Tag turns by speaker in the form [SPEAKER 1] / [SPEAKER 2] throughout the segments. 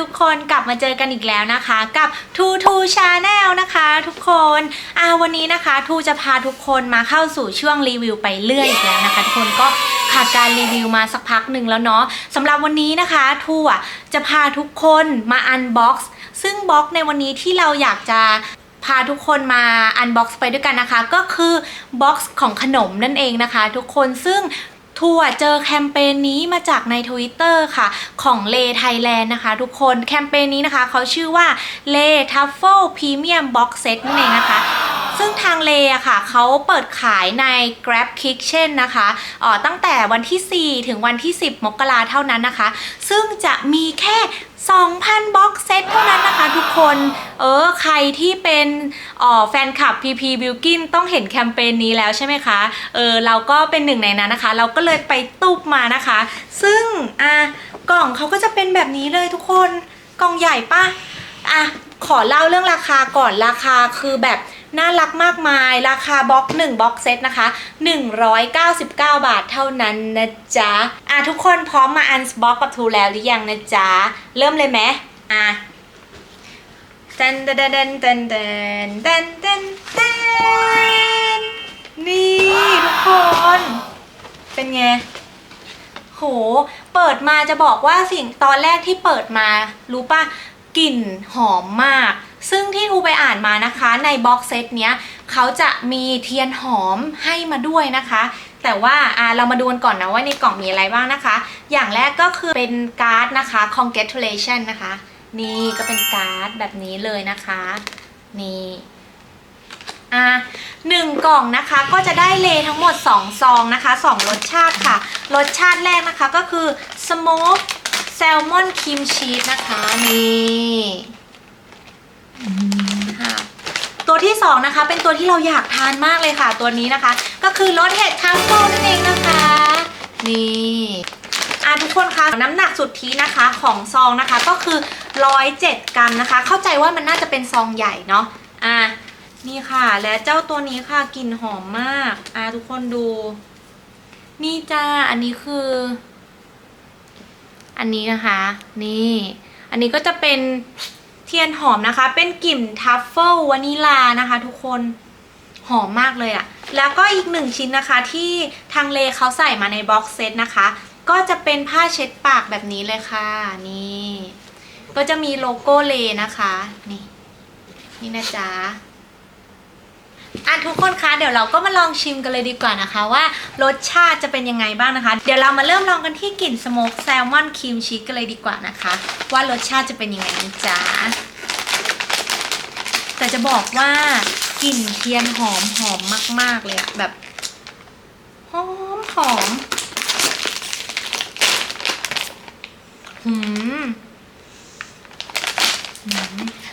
[SPEAKER 1] ทุกคนกลับมาเจอกันอีกแล้วนะคะ กับ Two Two Channel นะคะทุกคนอ่าวันนี้นะคะทูจะพาทุกคนมาเข้าสู่ช่วงรีวิวไปเรื่อยอีกแล้วนะคะ ทุกคนก็ขาดการรีวิวมาสักพักหนึ่งแล้วเนาะสำหรับวันนี้นะคะทูอะจะพาทุกคนมาอันบ็อกซ์ซึ่งบ็อกซ์ในวันนี้ที่เราอยากจะพาทุกคนมาอันบ็อกซ์ไปด้วยกันนะคะ ก็คือบ็อกซ์ของขนมนั่นเองนะคะ ทุกคนซึ่งัวร์เจอแคมเปญนี้มาจากใน Twitter ค่ะ ของเลไทยแลนด์นะคะ ทุกคนแคมเปญนี้นะคะเขาชื่อว่าเลทัฟเฟิลพรีเมียมบ็อกเซตนั่นเองนะคะ ซึ่งทางเลอะค่ะเขาเปิดขายใน Grab Kitchen นะคะออตั้งแต่วันที่ 4 ถึงวันที่ 10 มกราเท่านั้นนะคะ ซึ่งจะมีแค่ 2,000 บ็อกเซตเท่านั้นนะคะทุกคน เออ ใครที่เป็นออแฟนคลับ PP b i l k i n ต้องเห็นแคมเปญนี้แล้วใช่ไหมคะ เออ เราก็เป็นหนึ่งในนั้นนะคะ เราก็เลยไปตุบมานะคะ ซึ่ง อะ กล่องเขาก็จะเป็นแบบนี้เลยทุกคน กล่องใหญ่ปะอะ ขอเล่าเรื่องราคาก่อน ราคาคือแบบ น่ารักมากมายราคาบ็อก1บ็อกเซตนะคะ 199 บาทเท่านั้นนะจ๊ะ อะทุกคนพร้อมมาอันบ็อกกับทูแล้วหรือยังนะจ๊ะ เริ่มเลยไหมอะเต้นเต้นเต้นเต้นเต้นเต้นเต้นเต้นนี่ทุกคน เป็นไงโหเปิดมาจะบอกว่าสิ่งตอนแรกที่เปิดมา รู้ป่ะกลิ่นหอมมาก ซึ่งที่ทูไปอ่านมานะคะในบ็อกเซตเนี้ยเขาจะมีเทียนหอมให้มาด้วยนะคะ แต่ว่าอ่าเรามาดูกันก่อนนะว่าในกล่องมีอะไรบ้างนะคะ อย่างแรกก็คือเป็นการ์ดนะคะ congratulation นะคะ นี่ก็เป็นการ์ดแบบนี้เลยนะคะ นี่อะหนึ่งกล่องนะคะก็จะได้เลทั้งหมด 2 ซองนะคะ 2 รสชาติค่ะ รสชาติแรกนะคะก็คือ smoke salmon cream cheese นะคะ นี่ ค่ะตัวที่2นะคะเป็นตัวที่เราอยากทานมากเลยค่ะ ตัวนี้นะคะ ก็คือรสเห็ดทัฟเฟิลนั่นเองนะคะ นี่อะทุกคนคะน้ำหนักสุดทธินะคะของซองนะคะก็คือ 107 กรัมนะคะ เข้าใจว่ามันน่าจะเป็นซองใหญ่เนาะอะนี่ค่ะ และเจ้าตัวนี้ค่ะกลิ่นหอมมากอ่าทุกคนดู นี่จ้าอันนี้คือ อันนี้นะคะ นี่ อันนี้ก็จะเป็น ทียนหอมนะคะ เป็นกลิ่นทัฟเฟิลวานิลานะคะ ทุกคนหอมมากเลยอะแล้วก็อีกหนึ่งชิ้นนะคะที่ทางเลเขาใส่มาในบ็อกเซตนะคะ ก็จะเป็นผ้าเช็ดปากแบบนี้เลยค่ะ นี่ ก็จะมีโลโก้เลนะคะ นี่ นี่นะจ๊ะ อะทุกคนคะเดี๋ยวเราก็มาลองชิมกันเลยดีกว่านะคะว่ารสชาติจะเป็นยังไงบ้างนะคะ เดี๋ยวเรามาเริ่มลองกันที่กลิ่นสโมกแซลมอนครีมชีสกันเลยดีกว่านะคะ ว่ารสชาติจะเป็นยังไงนะจ๊ะแต่จะบอกว่ากลิ่นเทียนหอมหอมมาก ๆ เลยอะแบบหอมหอมหืม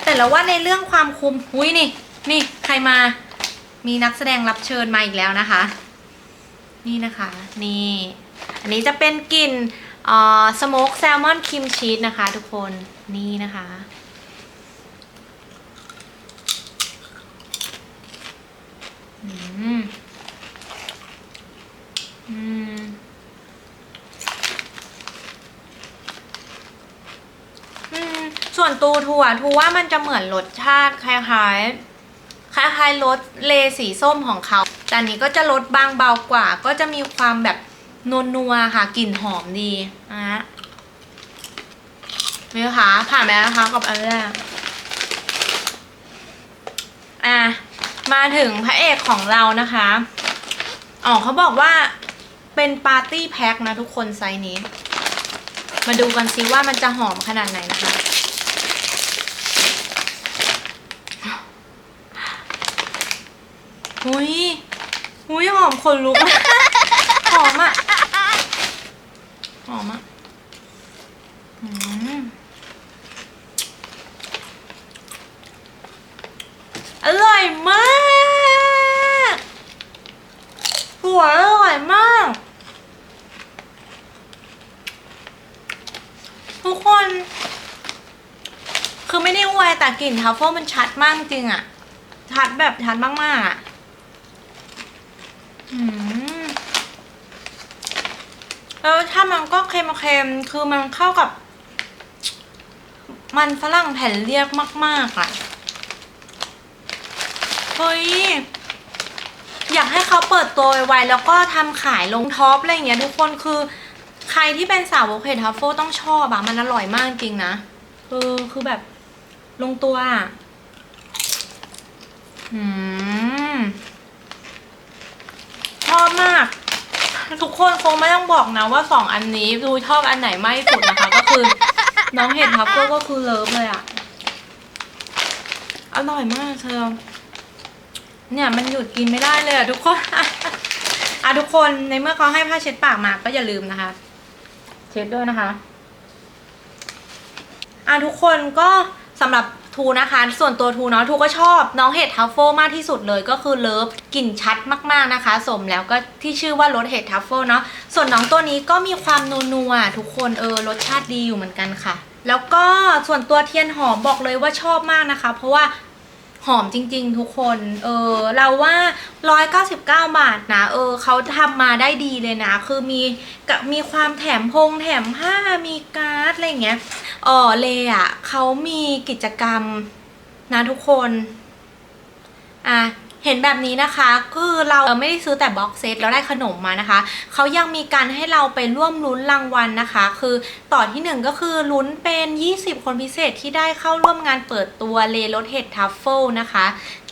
[SPEAKER 1] แต่แล้วว่าในเรื่องความคุมหุ้ยนี่ นี่ใครมา มีนักแสดงรับเชิญมาอีกแล้วนะคะ นี่นะคะ นี่ อันนี้จะเป็นกลิ่นเอ่อสโมกแซลมอนครีมชีสนะคะ ทุกคนนี่นะคะ อืม อืมอืมส่วนตูทัวทูว่ามันจะเหมือนรสชาติคล้ายๆ คล้ายๆรสเลสีส้มของเขา แต่อันนี้ก็จะรสบางเบากว่า ก็จะมีความแบบนัวๆค่ะกลิ่นหอมดีนะนี่ค่ะผ่านไปแล้วนะคะกับอันแรกอะมาถึงพระเอกของเรานะคะอ๋อเขาบอกว่าเป็นปาร์ตี้แพ็คนะทุกคนไซส์นี้ มาดูกันซิว่ามันจะหอมขนาดไหนนะคะ หุยหุยหอมคนลุกหอมอะ หอมอะอืมอร่อยมากหัวอร่อยมาก ทุกคน คือไม่ได้อวยแต่กลิ่นทัฟเฟิลมันชัดมากจริงอะชัดแบบชัดมากๆอะอืม แล้วถ้ามันก็เค็มๆคือมันเข้ากับ มันฝรั่งแผ่นเรียกมาก ๆอะเฮ้ยอยากให้เขาเปิดตัวไวแล้วก็ทำขายลงท็อปอะไรอย่างเงี้ยทุกคนคือ ใครที่เป็นสาวกเห็ดทัฟเฟิลต้องชอบอะมันอร่อยมากจริงนะคือคือแบบลงตัวอะอืม ชอบมาก ทุกคนคงไม่ต้องบอกนะว่าสองอันนี้ดูชอบอันไหนมากที่สุดนะคะ ก็คือน้องเห็ดทัฟเฟิลก็คือเลิฟเลยอะอร่อยมากเธอเนี่ยมันหยุดกินไม่ได้เลยอะทุกคนอะทุกคนในเมื่อเขาให้ผ้าเช็ดปากมาก็อย่าลืมนะคะ เช็ดด้วยนะคะอะทุกคนก็สำหรับ ทูนะคะ ส่วนตัวทูเนาะทูก็ชอบน้องเห็ดทัฟเฟิลมากที่สุดเลยก็คือเลิฟกลิ่นชัดมากๆนะคะ สมแล้วก็ที่ชื่อว่ารสเห็ดทัฟเฟิลเนาะส่วนน้องตัวนี้ก็มีความนัวๆทุกคนเออรสชาติดีอยู่เหมือนกันค่ะ แล้วก็ส่วนตัวเทียนหอมบอกเลยว่าชอบมากนะคะ เพราะว่าหอมจริงๆทุกคน เออ เราว่า 199 บาทนะ เออ เขาทำมาได้ดีเลยนะ คือมีกะมีความแถมพงแถมผ้า มีการ์ดอะไรอย่างเงี้ย เออเลอะเขามีกิจกรรมนะทุกคนอะเห็นแบบนี้นะคะคือเราไม่ได้ซื้อแต่บ็อกเซตแล้วได้ขนมมานะคะ เขายังมีการให้เราไปร่วมลุ้นรางวัลนะคะ คือต่อที่หนึ่งก็คือลุ้นเป็น 20 คนพิเศษที่ได้เข้าร่วมงานเปิดตัวเลรสเห็ดทัฟเฟิลนะคะ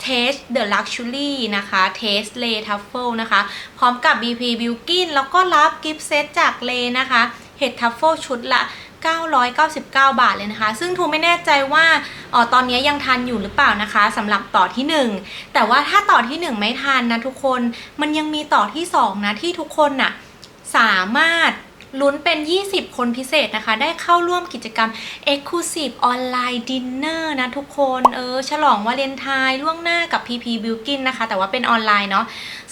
[SPEAKER 1] Taste the Luxury นะคะ Taste Le Truffle นะคะ พร้อมกับ BP b i l k i n แล้วก็รับกิฟต์เซตจากเลนะคะ เห็ดทัฟเฟิลชุดละ 999 บาทเลยนะคะ ซึ่งทูไม่แน่ใจว่าเออตอนนี้ยังทันอยู่หรือเปล่านะคะสำหรับต่อที่ 1 แต่ว่าถ้าต่อที่ 1 ไม่ทันนะทุกคนมันยังมีต่อที่ 2 นะที่ทุกคนน่ะสามารถ ลุ้นเป็น 20 คนพิเศษนะคะ ได้เข้าร่วมกิจกรรม Exclusive Online Dinner นะทุกคนเออฉลองวาเลนไทน์ล่วงหน้ากับ PP b i l k i n นะคะ แต่ว่าเป็นออนไลน์เนาะ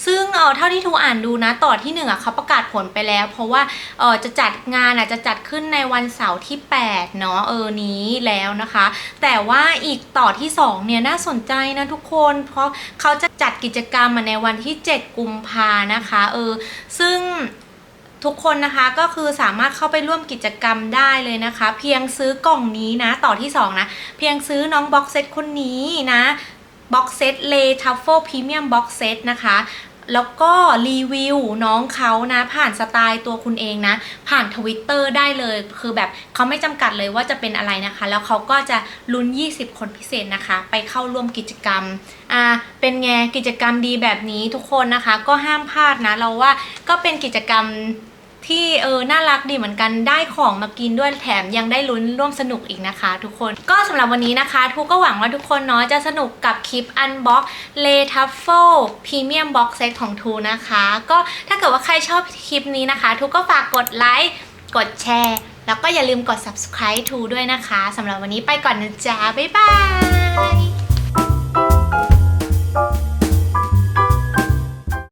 [SPEAKER 1] ซึ่งเออเท่าที่ทูอ่านดูนะ ต่อที่หนึ่งอะเขาประกาศผลไปแล้ว เพราะว่าเออจะจัดงานอะจะจัดขึ้นในวันเสาร์ที่ 8 เนาะเออนี้แล้วนะคะ แต่ว่าอีกต่อที่ 2 เนี่ยน่าสนใจนะทุกคน เพราะเขาจะจัดกิจกรรมมาในวันที่ 7 กุมภานะคะเออซึ่ง ทุกคนนะคะก็คือสามารถเข้าไปร่วมกิจกรรมได้เลยนะคะ เพียงซื้อกล่องนี้นะ ต่อที่ 2 นะ เพียงซื้อน้องบ็อกเซตคนนี้นะบ็อกเซตเลทัฟเฟิลพรีเมียมบ็อกเซตนะคะ แล้วก็รีวิวน้องเขานะ ผ่านสไตล์ตัวคุณเองนะ ผ่านทวิตเตอร์ได้เลย คือแบบเขาไม่จำกัดเลยว่าจะเป็นอะไรนะคะ แล้วเขาก็จะลุ้น 20 คนพิเศษนะคะ ไปเข้าร่วมกิจกรรมอ่าเป็นไงกิจกรรมดีแบบนี้ทุกคนนะคะ ก็ห้ามพลาดนะ เราว่าก็เป็นกิจกรรม ที่เออน่ารักดีเหมือนกันได้ของมากินด้วยแถมยังได้ลุ้นร่วมสนุกอีกนะคะ ทุกคนก็สำหรับวันนี้นะคะทูก็หวังว่าทุกคนเนาะจะสนุกกับคลิป Unbox l e t u f f l e Premium Box Set ของทูนะคะ ก็ถ้าเกิดว่าใครชอบคลิปนี้นะคะทูก็ฝากกดไลค์กดแชร์ แล้วก็อย่าลืมกด subscribe ทูด้วยนะคะสำหรับวันนี้ไปก่อนนะจ๊ะบ๊ายบาย